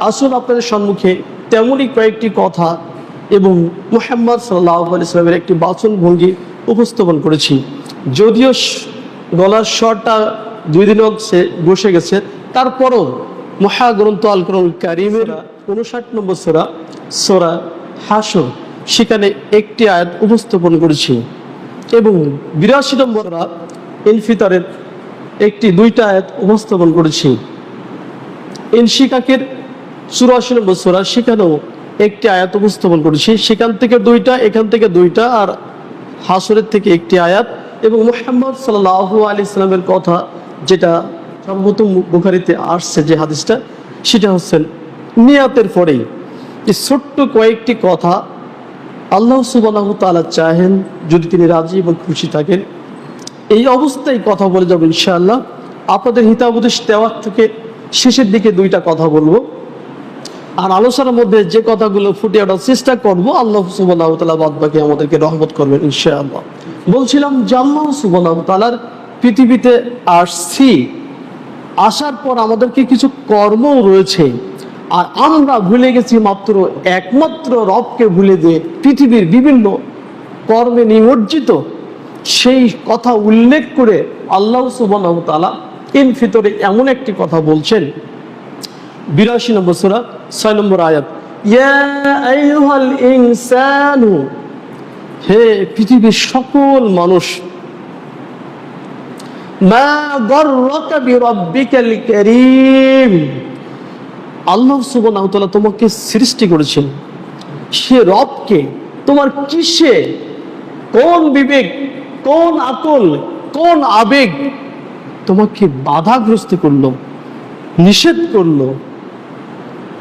আসুন আপনাদের সম্মুখে তেমনই কয়েকটি কথা এবং মুহাম্মদ সাল্লাহ ইসলামের একটি বাচন ভঙ্গি উপস্থাপন করেছি। যদিও গলার স্বরটা দুই দিন বসে গেছে তারপরও মহাগ্রন্থ আল কারিমের উনষাট নম্বর সোরা সোরা হাসর সেখানে একটি আয়াত উপস্থাপন করেছি। এবং বিরাশি নম্বর ইনফিতারের একটি দুইটা আয়াত উপস্থাপন করেছি। ইনশিকাকের চুরাশি নম্বর সোরা, সেখানেও একটি আয়াত উপস্থাপন করেছি। সেখান থেকে দুইটা, এখান থেকে দুইটা আর হাসরের থেকে একটি আয়াত এবং মোহাম্মদ সাল্লাহ আলি ইসলামের কথা যেটা সর্বপ্রথম বুখারিতে আসছে যে হাদিসটা, সেটা হচ্ছেন নিয়াতের পরেই। এই ছোট্ট কয়েকটি কথা আল্লাহ সুবাহ তালা চাহেন যদি তিনি রাজি এবং খুশি থাকেন। এই অবস্থায় কথা বলে যাব ইনশাআল্লাহ। আপনাদের হিতাবদেশ দেওয়ার থেকে শেষের দিকে দুইটা কথা বলব। আর আলোচনার মধ্যে যে কথাগুলো ফুটে ওঠার চেষ্টা করব, আল্লাহ সুবাহ তালা আমাদেরকে রহমত করবেন ইনশাআল্লাহ। বলছিলাম, যে আল্লাহ সুবাহ তালার পৃথিবীতে আসছি, আসার পর আমাদেরকে কিছু কর্মও রয়েছে। আর আমরা ভুলে গেছি মাত্র একমাত্র রবকে ভুলে দিয়ে পৃথিবীর বিভিন্ন কর্মে নিমজ্জিত, সেই কথা উল্লেখ করে আল্লাহ সুবাহ তালা ফিতরে এমন একটি কথা বলছেন বিরাশি নম্বর সুরা, ছয় নম্বর আয়াত। হে পৃথিবীর সকল মানুষ আল্লাহ সুবহানাহু ওয়া তোমাকে সৃষ্টি করেছেন। সে রবকে তোমার কিসে, কোন বিবেক, কোন আকল, কোন আবেগ তোমাকে বাধাগ্রস্ত করল, নিষেধ করল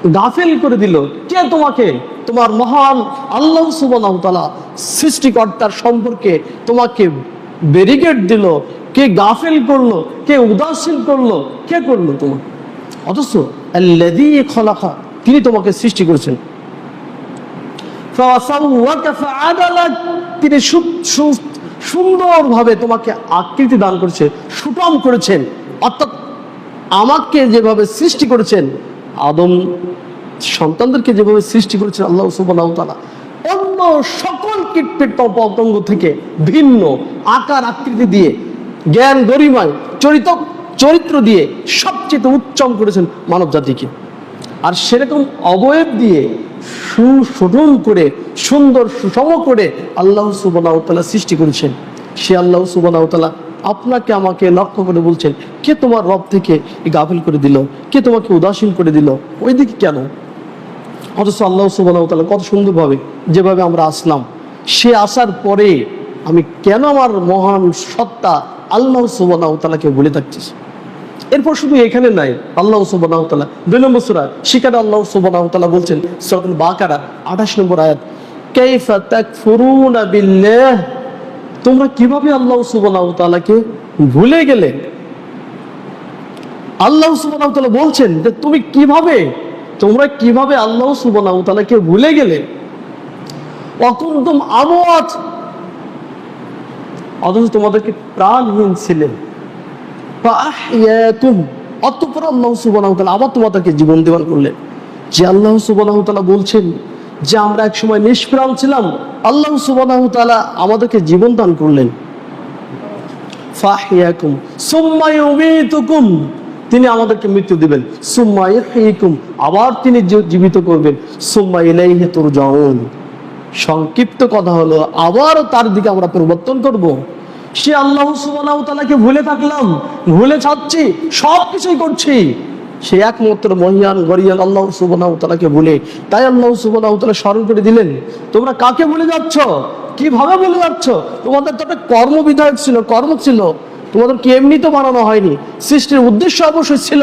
গাফেল করে দিল, কে তোমাকে? তোমার মহান আল্লাহ তাআলা সৃষ্টিকর্তার সম্পর্কে তোমাকে ব্যারিকেড দিল, কে গাফেল করল, কে উদাসীন করল, কে করল তোমার অথচ খলাকা, তিনি তোমাকে সৃষ্টি করেছেন। তিনি সুন্দরভাবে তোমাকে আকৃতি দান করেছে, সুটম করেছেন। অর্থাৎ আমাকে যেভাবে সৃষ্টি করেছেন আদম সন্তানদেরকে যেভাবে সৃষ্টি করেছেন আল্লাহ ওয়া অন্য সকল কীটপেট পতঙ্গ থেকে ভিন্ন আকার আকৃতি দিয়ে, জ্ঞান গরিমায়, চরিত, চরিত্র দিয়ে সবচেয়ে উচ্চম করেছেন মানব জাতিকে আর সেরকম অবয়ব দিয়ে সুশোধন করে, সুন্দর সুষম করে আল্লাহ সুবাহ সৃষ্টি করেছেন। সে আল্লাহ সুবাহ আপনাকে আমাকে লক্ষ্য করে বলছেন, কে তোমার রব থেকে গাফিল করে দিল? কে তোমাকে উদাসীন করে দিল? ওই দিকে কেন? অথচ আল্লাহ সুবাহ কত সুন্দরভাবে যেভাবে আমরা আসলাম। সে আসার পরে আমি কেন আমার মহান সত্তা আল্লাহ সুবাহ তালাকে ভুলে থাকতেছি এরপর শুধু এখানে নাই, আল্লাহ সুবাহ দুই নম্বর সুরা সেখানে আল্লাহ সুবাহ বলছেন সরকুল বাকারা, আঠাশ নম্বর আয়াত তাকফুরুনা বিল্লাহ? তোমরা কীভাবে আল্লাহ সুবাহ তাআলাকে ভুলে গেলে? আল্লাহ সুবাহ বলছেন যে তুমি কীভাবে, তোমরা কীভাবে আল্লাহ সুবাহ তাআলাকে ভুলে গেলে? অকুন্তম আমওয়াত। অথচ তোমাদেরকে প্রাণহীন ছিলেন অতঃপর আল্লাহ তাআলা আবার তোমাদেরকে জীবন দেওয়ান করলেন। যে আল্লাহ ওয়া বলছেন যে আমরা এক সময় নিষ্প্রাণ ছিলাম, আল্লাহ তাআলা আমাদেরকে জীবন দান করলেন। তিনি আমাদেরকে মৃত্যু দিবেন। আবার তিনি জীবিত করবেন। তুরজাউন, সংক্ষিপ্ত কথা হলো, আবারও তার দিকে আমরা পরিবর্তন করব। সে আল্লাহ তাআলাকে ভুলে থাকলাম, ভুলে ছাড়ছি সব কিছুই করছি। সে একমাত্র মহিয়ান, গরিয়ান আল্লাহ সুবহানাহু তাআলাকে ভুলে তাই আল্লাহ সুবহানাহু তাআলা স্মরণ করে দিলেন, তোমরা কাকে ভুলে যাচ্ছ? কীভাবে ভুলে যাচ্ছ? তোমাদের তো একটা কর্মবিধায়ক ছিল কর্ম ছিল। তোমাদের কি এমনি তো বানানো হয়নি? সৃষ্টির উদ্দেশ্য অবশ্যই ছিল।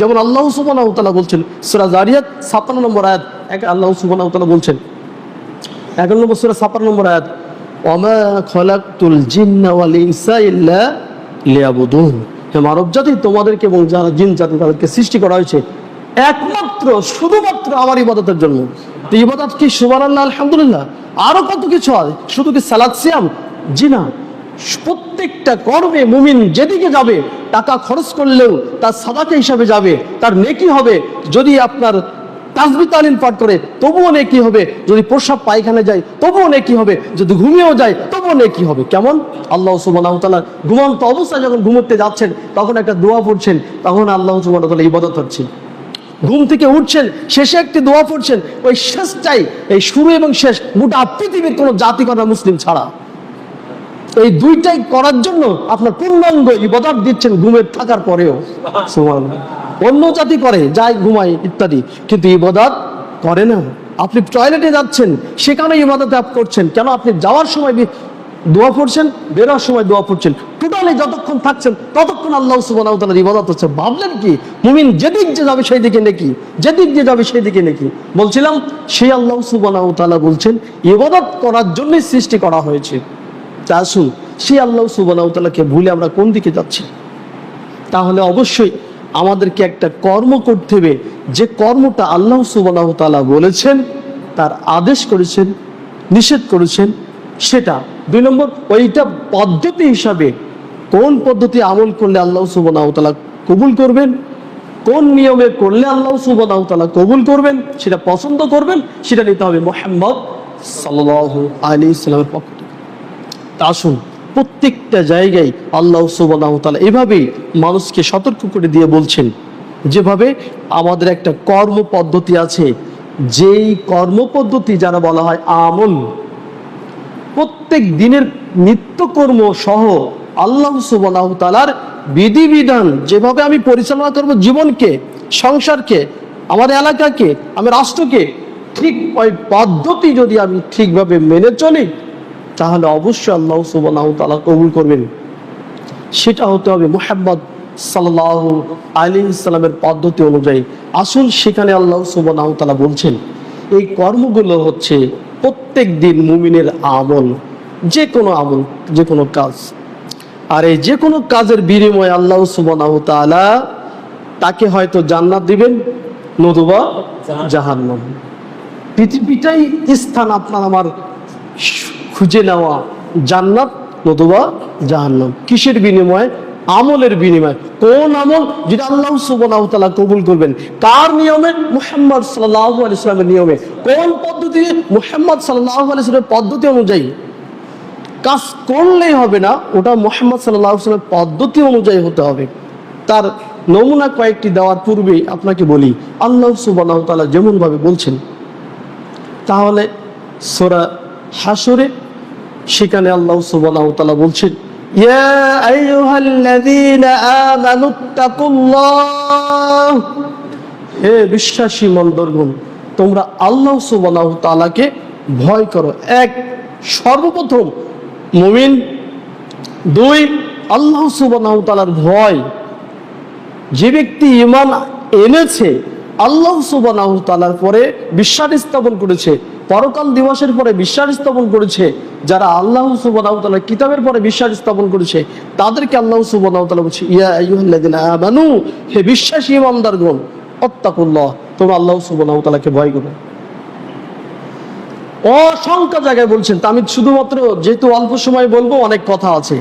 যেমন আল্লাহ সুবহানাহু তাআলা বলছেন, সূরা জারিয়াত 56 নম্বর আয়াত। এক আল্লাহ সুবহানাহু তাআলা বলছেন, এগারো নম্বর সুরা ছাপ্পান্ন নম্বর আয়াত ওমা খলাকতুল জিন্না ওয়াল ইনসা ইল্লা লিয়াবুদুন। মানব জাতি তোমাদেরকে এবং যারা জিন জাতি তাদেরকে সৃষ্টি করা হয়েছে একমাত্র, শুধুমাত্র আমার ইবাদতের জন্য। ইবাদত কি? সুবহানাল্লাহ, আলহামদুলিল্লাহ। আরও কত কিছু হয় শুধু কি সালাদ, সিয়াম? জি না। প্রত্যেকটা কর্মে মুমিন যেদিকে যাবে, টাকা খরচ করলেও তার সাদাকে হিসাবে যাবে, তার নেকি হবে। যদি আপনার তাজবি তালিম পাঠ করে, তবুও নেকি হবে। যদি প্রসাব পায়খানে যায়, তবুও নেকি হবে। যদি ঘুমিয়েও যায়, তবুও নেকি হবে। কেমন? আল্লাহ সুবহানাহু ঘুমন্ত অবস্থায় যখন ঘুমোতে যাচ্ছেন, তখন একটা দোয়া পড়ছেন, তখন আল্লাহ তাআলা ইবাদত হচ্ছেন ঘুম থেকে উঠছেন, শেষে একটি দোয়া পড়ছেন, ওই শেষটাই, এই শুরু এবং শেষ, গোটা পৃথিবীর কোনো জাতি করা মুসলিম ছাড়া। এই দুইটাই করার জন্য আপনার পূর্ণাঙ্গ ইবাদত দিচ্ছেন ঘুমের থাকার পরেও। সুবহানাল্লাহ। অন্য জাতি করে যায় ঘুমায় ইত্যাদি। কিন্তু ইবাদত করে না। আপনি টয়লেটে যাচ্ছেন সেখানে ইবাদত আপ করছেন। কেন? আপনি যাওয়ার সময় দোয়া পড়ছেন বেরোর সময় দোয়া পড়ছেন। টোটালি যতক্ষণ থাকছেন, ততক্ষণ আল্লাহ তাআলার ইবাদত হচ্ছে। ভাবলেন কি? মুমিন যেদিক যে যাবে সেই দিকে নাকি? যেদিক যে যাবে সেই দিকে নাকি? বলছিলাম, সেই আল্লাহ ওয়া বলছেন, ইবাদত করার জন্যই সৃষ্টি করা হয়েছে। তা আসুন, সেই আল্লাহ ওয়া ভুলে আমরা কোন দিকে যাচ্ছি? তাহলে অবশ্যই আমাদেরকে একটা কর্ম করতে হবে। যে কর্মটা আল্লাহ সুবহানাহু ওয়া তাআলা বলেছেন, তার আদেশ করেছেন, নিষেধ করেছেন, সেটা। দুই নম্বর, ওইটা পদ্ধতি হিসাবে কোন পদ্ধতি আমল করলে আল্লাহ সুবহানাহু ওয়া তাআলা কবুল করবেন, কোন নিয়মে করলে আল্লাহ সুবহানাহু ওয়া তাআলা কবুল করবেন, সেটা পছন্দ করবেন, সেটা নিতে হবে মোহাম্মদ সাল্লাল্লাহু আলাইহি সাল্লামের পক্ষ থেকে। তা আসুন প্রত্যেকটা জায়গায় আল্লাহ সুবহানাহু তাআলা এভাবেই মানুষকে সতর্ক করে দিয়ে বলছেন। যেভাবে আমাদের একটা কর্ম পদ্ধতি আছে, যেই কর্ম পদ্ধতি যারা বলা হয় আমল। প্রত্যেক দিনের নিত্যকর্ম সহ আল্লাহ সুবহানাহু তাআলার বিধিবিধান, যেভাবে আমি পরিচালনা করব জীবনকে, সংসারকে, আমার এলাকাকে, আমার রাষ্ট্রকে, ঠিক ওই পদ্ধতি যদি আমি ঠিকভাবে মেনে চলি তাহলে অবশ্যই আল্লাহ সুবহানাহু তাআলা কবুল করবেন। সেটা হতে হবে মোহাম্মদ সাল্লাল্লাহু আলাইহি ইসলামের পদ্ধতি অনুযায়ী। আসুন সেখানে আল্লাহ সুবহানাহু তাআলা বলছেন এই কর্মগুলো হচ্ছে প্রত্যেক দিন মুমিনের আমল যে কোনো আমল যে কোনো কাজ। আর এই যে কোনো কাজের বিনিময়ে আল্লাহ সুবহানাহু তাআলা তাকে হয়তো জান্নাত দিবেন নতুবা জাহান্নাম। পৃথিবীটাই স্থান আপনার আমার খুঁজে নেওয়া জান্নাত নতুবা জাহান্নাম। কিসের বিনিময়ে? আমলের বিনিময়। কোন আমল যেটা আল্লাহ তাআলা কবুল করবেন? কার নিয়মে? মুহাম্মদ সাল্লাল্লাহু আলাইহি সাল্লামের নিয়মে। কোন পদ্ধতি? মুহাম্মদ সাল্লাল্লাহু আলাইহি সাল্লামের পদ্ধতি অনুযায়ী। কাজ করলেই হবে না, ওটা মোহাম্মদ সাল্লাহ সাল্লামের পদ্ধতি অনুযায়ী হতে হবে। তার নমুনা কয়েকটি দেওয়ার পূর্বেই আপনাকে বলি, আল্লাহ সুবাহ তাআলা যেমন ভাবে বলছেন, তাহলে সোরা হাসরে সেখানে আল্লাহ সুবহানাহু ওয়া তাআলা বলছেন, ইয়া আইয়ুহাল্লাযীনা আমানুত্তাকুল্লাহ হে বিশ্বাসী মন্দরগণ, তোমরা আল্লাহ সুবহানাহু তাআলাকে ভয় করো। এক, সর্বপ্রথম মুমিন। দুই, আল্লাহ সুবহানাহু তাআলার ভয়। যে ব্যক্তি ইমান এনেছে, আল্লাহ সুবহানাহু তাআলার পরে বিশ্বাস স্থাপন করেছে পরকাল দিবসের পরে বিশ্বাস স্থাপন করেছে, যারা আল্লাহ সুবহানাহু কিতাবের পরে বিশ্বাস স্থাপন করেছে, তাদেরকে আল্লাহ সুবহানাহু তাআলা বলছে হে বিশ্বাসী ইমানদারগণ, আত্তাকুল্লাহ, তোমরা আল্লাহ সুবহানাহু ভয় করো। অসংখ্য জায়গায় বলছেন আমি শুধুমাত্র যেহেতু অল্প সময় বলব, অনেক কথা আছে।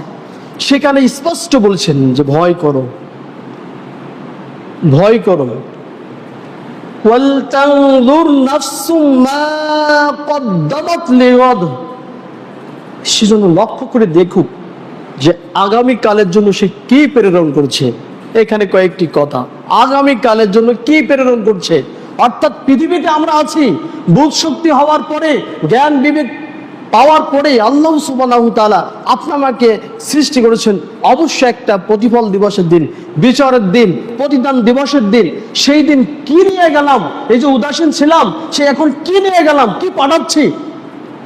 সেখানে স্পষ্ট বলছেন যে ভয় করো। ভয় করো। ওয়ালতানজুর নাফসুম সেজন্য লক্ষ্য করে দেখুক যে আগামী কালের জন্য সে কি প্রেরণ করছে। এখানে কয়েকটি কথা। আগামী কালের জন্য কি প্রেরণ করছে? অর্থাৎ পৃথিবীতে আমরা আছি বুধ শক্তি হওয়ার পরে জ্ঞান বিবেক পাওয়ার পরে আল্লাহ সুবহানাহু তাআলা আপনাকে সৃষ্টি করেছেন অবশ্যই একটা প্রতিফল দিবসের দিন, বিচারের দিন, প্রতিদান দিবসের দিন। সেই দিন কি নিয়ে গেলাম? এই যে উদাসীন ছিলাম, সে এখন কি নিয়ে গেলাম? কি পাঠাচ্ছি?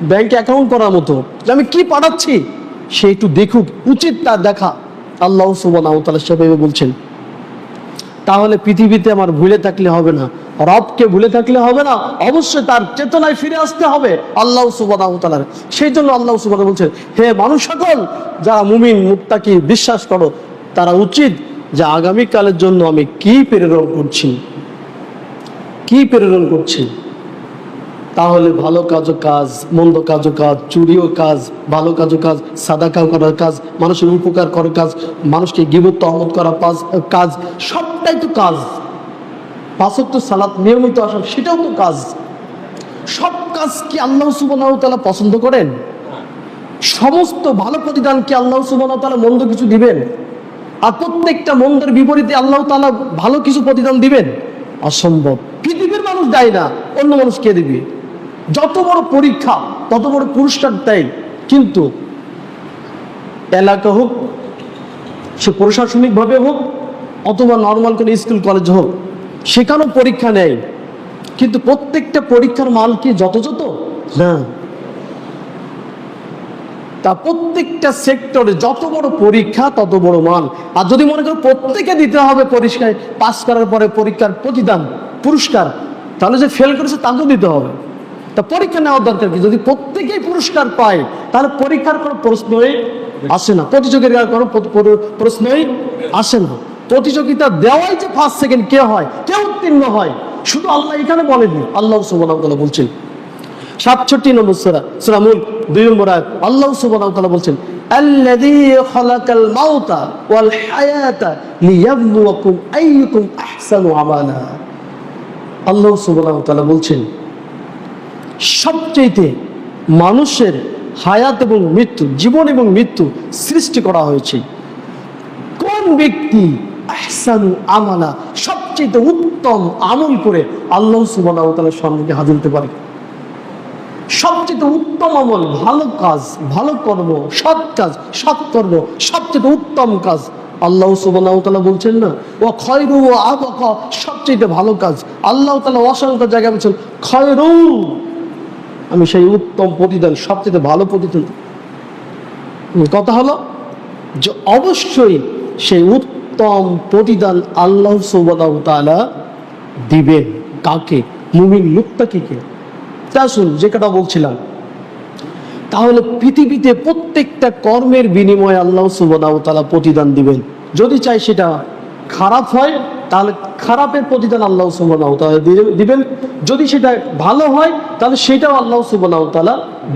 ব্যাংকে অ্যাকাউন্ট করার মতো, যে আমি কি পাঠাচ্ছি? সে একটু দেখুক, উচিত তার দেখা। আল্লাহ তাআলা সেভাবে বলছেন। তাহলে পৃথিবীতে আমার ভুলে থাকলে হবে না। রবকে ভুলে থাকলে হবে না, অবশ্যই তার চেতনায় ফিরে আসতে হবে আল্লাহ সুবাদার সেই জন্য আল্লাহ সুবাদা বলছে হে মানুষ সকল, যারা মুমিন মুক্তাকি বিশ্বাস করো, তারা উচিত যে আগামীকালের জন্য আমি কি প্রেরণ করছি? কি প্রেরণ করছি? তাহলে ভালো কাজও কাজ, মন্দ কাজও কাজ, চুরিও কাজ, ভালো কাজও কাজ সাদাকাও করার কাজ, মানুষের উপকার করার কাজ, মানুষকে গিবত্ব অমত করা পাজ- কাজ, সবটাই তো কাজ। পাঁচক তো সালাত নিয়মিত আসা সেটাও তো কাজ। সব কাজ কি আল্লাহ সুবাহ তালা পছন্দ করেন? সমস্ত ভালো প্রতিদান কি আল্লাহ সুবাহ তালা মন্দ কিছু দিবেন? আর প্রত্যেকটা মন্দের বিপরীতে আল্লাহ তালা ভালো কিছু প্রতিদান দিবেন? অসম্ভব। পৃথিবীর মানুষ দেয় না, অন্য মানুষ কে দিবে? যত বড় পরীক্ষা, তত বড় পুরস্কার দেয়। কিন্তু এলাকা হোক, সে প্রশাসনিকভাবে হোক, অথবা নর্মাল কোনো স্কুল কলেজ হোক, সেখানেও পরীক্ষা নেয়। কিন্তু প্রত্যেকটা পরীক্ষার মাল কি যথাযথ? না। তা প্রত্যেকটা সেক্টরে যত বড় পরীক্ষা, তত বড় মান। আর যদি মনে করো প্রত্যেকে দিতে হবে পরীক্ষায় পাস করার পরে পরীক্ষার প্রতিদান, পুরস্কার, তাহলে যে ফেল করেছে তাকেও দিতে হবে। তা পরীক্ষা নেওয়ার দরকার কি? যদি প্রত্যেকেই পুরস্কার পায়, তাহলে পরীক্ষার কোনো প্রশ্নই আসে না। প্রতিযোগিতার কোনো প্র- প্র- প্রশ্নই আসে না। প্রতিযোগিতা দেওয়াই যে ফার্স্ট সেকেন্ড কে হয়, কে উত্তীর্ণ হয়, শুধু আল্লাহ এখানে বলেনি আল্লাহ ওয়া বলছেন, সাতষট্টি নম্বর সুরা দুই নম্বর আল্লাহ সুবহানাহু বলছেন ওয়াল হায়াতা আল্লাহ সুবহানাহু বলছেন সবচেয়ে মানুষের হায়াত এবং মৃত্যু, জীবন এবং মৃত্যু সৃষ্টি করা হয়েছে। কোন ব্যক্তি আমালা সবচেয়ে উত্তম আমল করে আল্লাহ তাআলার সম্মুখে হাজির হতে পারে? সবচেয়ে উত্তম আমল ভালো কাজ, ভালো কর্ম, সৎ কাজ, সৎ কর্ম সবচেয়ে উত্তম কাজ। আল্লাহ সুবহানাহু বলছেন না ও খয়রু ও আবকা সবচেয়ে ভালো কাজ। আল্লাহ তালা অসংখ্য জায়গায় বলছেন খয়রু আমি সেই উত্তম প্রতিদান, সবচেয়ে ভালো প্রতিদান। কথা হলো যে অবশ্যই সেই উত্তম প্রতিদান আল্লাহ তাআলা দিবেন কাকে? মুমিন মুত্তাকিকে তা শুন যে কথা বলছিলাম। তাহলে পৃথিবীতে প্রত্যেকটা কর্মের বিনিময়ে আল্লাহ ওয়া প্রতিদান দিবেন। যদি চাই সেটা খারাপ হয় তাহলে খারাপের প্রতিদান আল্লাহ দিবে- দিবেন। যদি সেটা ভালো হয়, তাহলে সেটাও আল্লাহ ওয়া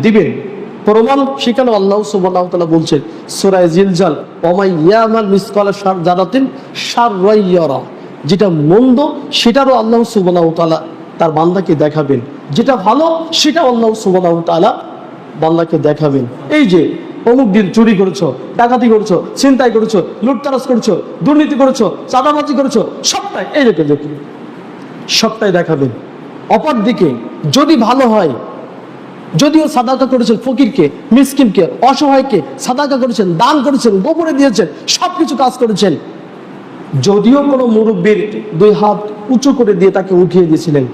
দিবেন। প্রমাণ সেখানে আল্লাহ ওয়া তাআলা বলছেন, সূরা জিলজাল, ওমাই ইয়ামাল মিসকাল শার জারাতিন শাররাইয়ারা যেটা মন্দ, সেটারও আল্লাহ তাআলা তার বান্দাকে দেখাবেন। যেটা ভালো সেটা আল্লাহ তাআলা বান্দাকে দেখাবেন। এই যে অমুক দিন চুরি করেছ, ডাকাতি করেছ, ছিনতাই করেছ, লুটতারাজ করেছ, দুর্নীতি করেছ, চাঁদাবাজি করেছ, সবটাই, এই রেখে দেখুন সবটাই দেখাবেন। অপর দিকে যদি ভালো হয়, যদিও সাদাকা করেছেন ফকিরকে, মিসকিনকে, অসহায়কে সাদাকা করেছেন, দান করেছেন গোপনে দিয়েছেন, সবকিছু কাজ করেছেন, যদিও কোনো মুরব্বীর দুই হাত উঁচু করে দিয়ে তাকে উঠিয়ে দিয়েছিলেন,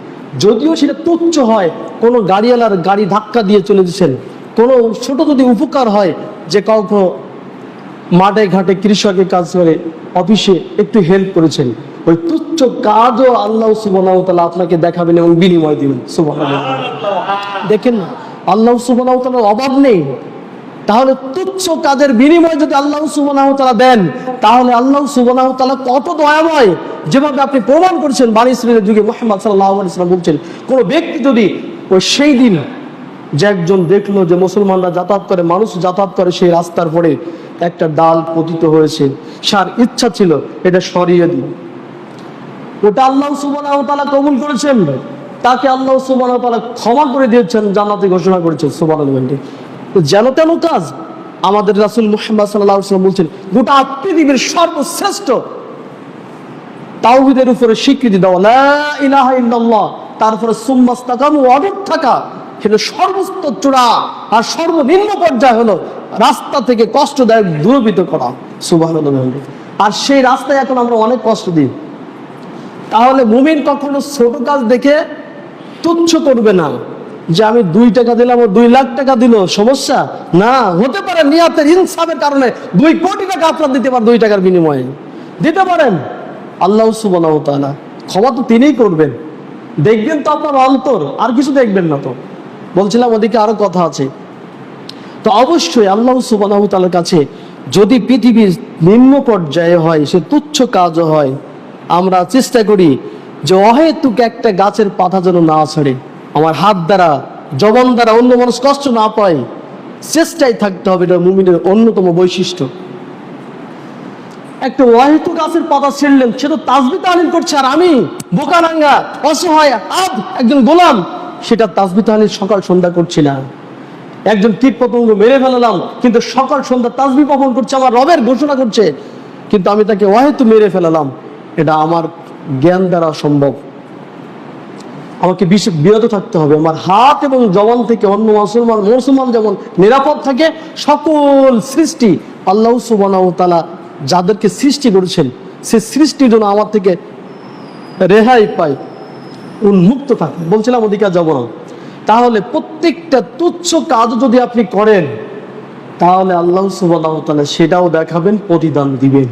যদিও সেটা তুচ্ছ হয়, কোনো গাড়িওয়ালার গাড়ি ধাক্কা দিয়ে চলে দিয়েছেন কোনো ছোট যদি উপকার হয় যে কাউকে মাঠে, ঘাটে কৃষকের কাজ করে, অফিসে একটু হেল্প করেছেন, ওই তুচ্ছ কাজও আল্লাহ সুবহানাহু ওয়া তাআলা আপনাকে দেখাবেন এবং বিনিময় দিবেন। সুবহানাল্লাহ। দেখেন আল্লাহ ওয়া অভাব নেই। তাহলে তুচ্ছ কাজের বিনিময় যদি আল্লাহ সুবহানাহু ওয়া তাআলা দেন, তাহলে আল্লাহ সুবহানাহু ওয়া তাআলা কত দয়াময়। যেভাবে আপনি প্রমাণ করেছেন, বাণী ইসরায়েলের যুগে মুহাম্মদ সাল্লাল্লাহু আলাইহি ওয়াসাল্লাম বলছেন, কোন ব্যক্তি যদি ওই সেই দিন যে একজন দেখল যে মুসলমানরা যাতায়াত করে, মানুষ যাতায়াত করে সেই রাস্তার পরে একটা ডাল পতিত হয়েছে। সার ইচ্ছা ছিল এটা সরিয়ে দিন ওটা আল্লাহ সুবহানাহু ওয়া তাআলা কবুল করেছেন তাকে আল্লাহ ওয়া ক্ষমা করে দিয়েছেন, জান্নাতে ঘোষণা করেছেন তো যেন তেন কাজ, আমাদের রাসূল মুহাম্মদ আলাইহি বলছেন, গোটা পৃথিবীর সর্বশ্রেষ্ঠ তাওহীদের উপরে স্বীকৃতি দেওয়া তারপরে সুম্মাস্তাকামু অটুট থাকা। সেটা সর্বোচ্চ চূড়া আর সর্বনিম্ন পর্যায় হলো রাস্তা থেকে কষ্টদায়ক দূরবিত করা, সুবহানাল্লাহ। আর সেই রাস্তায় এখন আমরা অনেক কষ্ট দিই। তাহলে মুমিন কখনো ছোট কাজ দেখে তুচ্ছ করবে না যে আমি দুই টাকা দিলাম ও দুই লাখ টাকা দিল, সমস্যা? না, হতে পারে নিয়াতের ইনসাফের কারণে দুই কোটি টাকা আপনার দিতে পারেন দুই টাকার বিনিময়ে। দিতে পারেন। আল্লাহ তাআলা, ক্ষমা তো তিনিই করবেন। দেখবেন তো আপনার অন্তর, আর কিছু দেখবেন না তো। বলছিলাম, ওদিকে আরও কথা আছে। তো অবশ্যই আল্লাহ সুবহানাহু ওয়া তাআলার কাছে যদি পৃথিবীর নিম্ন পর্যায়ে হয়, সে তুচ্ছ কাজও হয়, আমরা চেষ্টা করি যে অহেতুক একটা গাছের পাতা যেন না ছাড়ে, আমার হাত দ্বারা, জবান দ্বারা অন্য মানুষ কষ্ট না পায় চেষ্টায় থাকতে হবে এটা মুমিনের অন্যতম বৈশিষ্ট্য। একটা ওয়াহিত গাছের পাতা ছিঁড়লেন, সে তো তাজবি তাহলিল করছে, আর আমি বোকারাঙ্গা, অসহায় আদ একজন গোলাম সেটা তাজবি তাহলিল সকাল সন্ধ্যা করছি না। একজন কীট পতঙ্গ মেরে ফেলালাম, কিন্তু সকাল সন্ধ্যা তাজবি পবন করছে, আমার রবের ঘোষণা করছে। কিন্তু আমি তাকে ওয়াহিত মেরে ফেলালাম, এটা আমার জ্ঞান দ্বারা সম্ভব। আমাকে বিশ- বিরত থাকতে হবে। আমার হাত এবং জবান থেকে অন্য মুসলমান মুসলমান যেমন নিরাপদ থাকে, সকল সৃষ্টি আল্লাহ তালা যাদেরকে সৃষ্টি করেছেন, সে সৃষ্টির জন্য আমার থেকে রেহাই পাই উন্মুক্ত থাকে। বলছিলাম অধিকার না। তাহলে প্রত্যেকটা তুচ্ছ কাজ যদি আপনি করেন তাহলে আল্লাহ সুবাহ সেটাও দেখাবেন প্রতিদান দিবেন।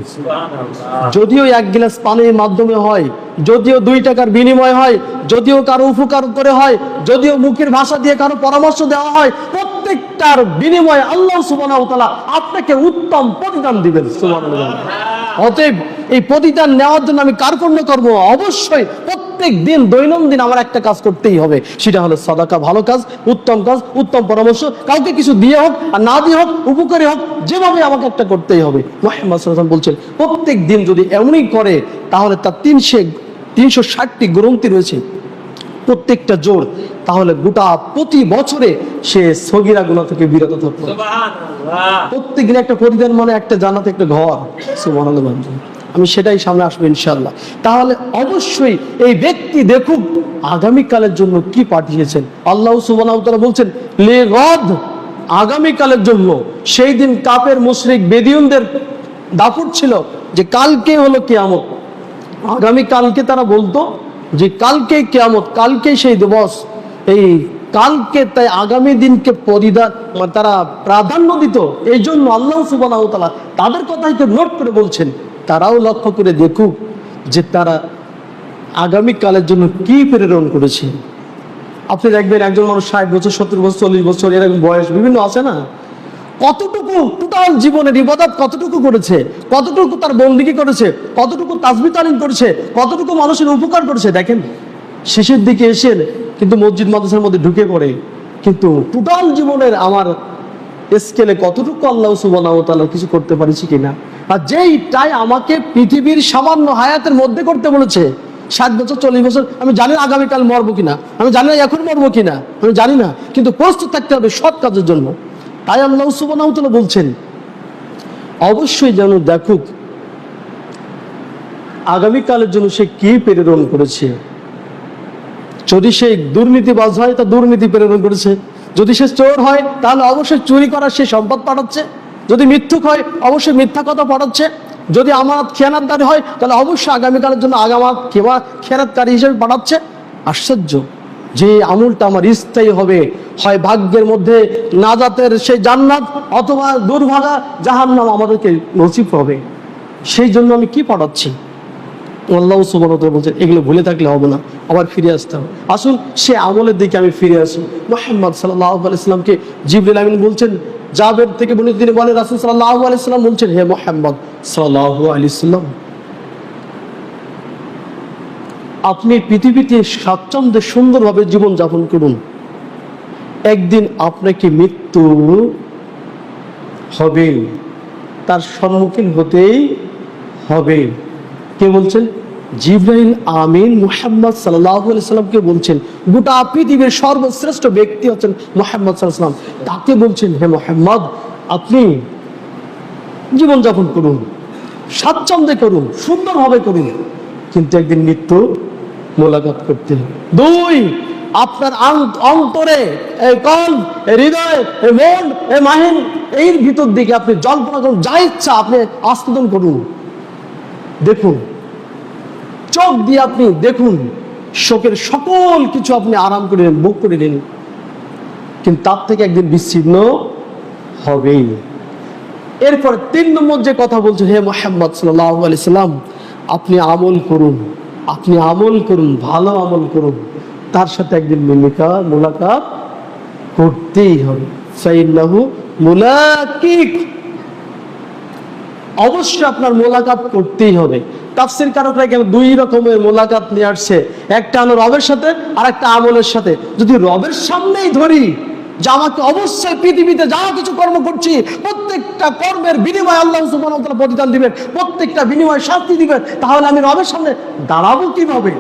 যদিও এক গ্লাস পানির মাধ্যমে হয় যদিও দুই টাকার বিনিময় হয় যদিও কারও উপকার করে হয় যদিও মুখের ভাষা দিয়ে কারও পরামর্শ দেওয়া হয় প্রত্যেকটার বিনিময়ে আল্লাহ সুবাহ আপনাকে উত্তম প্রতিদান দিবেন সুবহানাল্লাহ। অতএব এই প্রতিদান নেওয়ার জন্য আমি কার্পণ্য করব। অবশ্যই প্রত্যেক দিন, দৈনন্দিন আমার একটা কাজ করতেই হবে। সেটা হলো সদাকা, ভালো কাজ, উত্তম কাজ, উত্তম পরামর্শ। কাউকে কিছু দিয়ে হোক আর না দিয়ে হোক, উপকারী হোক, যেভাবে আমাকে একটা করতেই হবে। বলছেন, প্রত্যেক দিন যদি এমনই করে, তাহলে তার তিনশো তিনশো ষাটটি গ্রন্থি রয়েছে। প্রত্যেকটা জোর তাহলে গোটা প্রতি বছরে সে সগিরা গুণা থেকে বিরত থাকবে। প্রত্যেক দিন একটা প্রতিদান মানে একটা জানাতে একটা ঘর। সুবহানাল্লাহ আমি সেটাই সামনে আসব ইনশাল্লাহ তাহলে অবশ্যই এই ব্যক্তি দেখুক আগামীকালের জন্য কি পাঠিয়েছেন। আল্লাহ ওয়া বলছেন লে গদ আগামীকালের জন্য। সেই দিন কাপের মুশরিক বেদিউনদের দাপুট ছিল যে কালকে হলো কিয়ামত। আগামী কালকে তারা বলতো যে কালকে কেয়ামত কালকে সেই দিবস, এই কালকে তাই আগামী দিনকে পরিধান মানে তারা প্রাধান্য দিত, এই জন্য আল্লাহ সুবাহ তাদের কথাই তো নোট করে বলছেন। তারাও লক্ষ্য করে দেখুক যে তারা আগামী কালের জন্য কি প্রেরণ করেছে। আপনি দেখবেন একজন মানুষ ষাট বছর, সত্তর বছর, চল্লিশ বছর, এরকম বয়স, বিভিন্ন আছে না? কতটুকু টোটাল জীবনের ইবাদত কতটুকু করেছে? কতটুকু তার বন্দিকি করেছে? কতটুকু তাজবি তালিম করেছে? কতটুকু মানুষের উপকার করেছে? দেখেন, শেষের দিকে এসে কিন্তু মসজিদ মাদ্রাসার মধ্যে ঢুকে পড়ে। কিন্তু টোটাল জীবনের আমার স্কেলে কতটুকু আল্লাহ ওয়া কিছু করতে পারিছি কিনা? আর যেইটাই আমাকে পৃথিবীর সামান্য হায়াতের মধ্যে করতে বলেছে, ষাট বছর, চল্লিশ বছর, আমি জানি না আগামীকাল মরবো কিনা। আমি জানি না এখন মরবো কিনা। আমি জানি না। কিন্তু প্রস্তুত থাকতে হবে সৎ কাজের জন্য। তাই আল্লাহ ওয়া বলছেন, অবশ্যই যেন দেখুক আগামীকালের জন্য সে কি প্রেরণ করেছে। যদি সে দুর্নীতিবাজ হয়, তা দুর্নীতি প্রেরণ করেছে। যদি সে চোর হয়, তাহলে অবশ্যই চুরি করার সে সম্পদ পাঠাচ্ছে। যদি মিথ্যুক হয়, অবশ্যই মিথ্যা কথা পাঠাচ্ছে। যদি আমার খেয়ানাতদারি হয়, তাহলে অবশ্যই আগামীকালের জন্য আগামাত খেয়া খেয়ানাতকারী হিসেবে পাঠাচ্ছে। আশ্চর্য। যে আমলটা আমার স্থায়ী হবে, হয় ভাগ্যের মধ্যে নাজাতের সেই জান্নাত অথবা দুর্ভাগা জাহান্নাম আমাদেরকে নসিব হবে। সেই জন্য আমি কি পাঠাচ্ছি? আল্লাহ তাআলা বলছেন এগুলো ভুলে থাকলে হবে না, আবার ফিরে আসতে হবে। আসুন, সে আমলের দিকে আমি ফিরে আসি। মোহাম্মদ সাল্লাল্লাহু আলাইহি সাল্লামকে জিবরিল আমিন বলছেন, জাবের থেকে বলে তিনি বলেন, রাসূল সাল্লাল্লাহু আলাইহি সাল্লাম বলছেন, হে মোহাম্মদ সাল্লাল্লাহু আলাইহি সাল্লাম আপনি পৃথিবীতে স্বাচ্ছন্দ্যে সুন্দরভাবে জীবন যাপন করুন। একদিন আপনাকে মৃত্যু হবে। তার সম্মুখীন হতেই হবে। কে বলছেন? জিব্রাইল আমিন মুহাম্মদ সাল্লাহ সাল্লামকে বলছেন? গোটা পৃথিবীর সর্বশ্রেষ্ঠ ব্যক্তি হচ্ছেন মোহাম্মদ সাল্লাম তাকে বলছেন, হে মোহাম্মদ, আপনি জীবনযাপন করুন, স্বাচ্ছন্দ্যে করুন, সুন্দরভাবে করুন। কিন্তু একদিন মৃত্যু মোলাকাত করতে দুই, আপনার অন্তরে, এই কল হৃদয়, এই মন, এই মাহিন, এর ভিতর দিকে আপনি জল্পনা করুন, যা ইচ্ছা আপনি আস্বাদন করুন। দেখুন, চোখ দিয়ে আপনি দেখুন, শোকের সকল কিছু আপনি আরাম করে নিন ভোগ করে নিন কিন্তু তার থেকে একদিন বিচ্ছিন্ন হবেই। এরপর তিন নম্বর যে কথা বলছেন, হে মোহাম্মদ সাল্লাহ আলি সাল্লাম, আপনি আমল করুন। আপনি আমল করুন, ভালো আমল করুন, তার সাথে একদিন মিলিকা মোলাকাত করতেই হবে। সাইল্লাহু মুলাকিক অবশ্যই আপনার মোলাকাত করতেই হবে। তাফসির কারকরা কেন দুই রকমের মোলাকাত নিয়ে আসছে। একটা হলো রবের সাথে আর একটা আমলের সাথে। যদি রবের সামনেই ধরি যে আমাকে অবশ্যই পৃথিবীতে যা কিছু কর্ম করছি, প্রত্যেকটা কর্মের বিনিময় আল্লাহ সুবাহ প্রতিদান দিবেন, প্রত্যেকটা বিনিময় শাস্তি দিবেন। তাহলে আমি রবের সামনে দাঁড়াবো কীভাবে?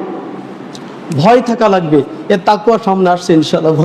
ভয় থাকা লাগবে, এর তাকুয়া সামনে আসছে ইনশাআল্লাহ।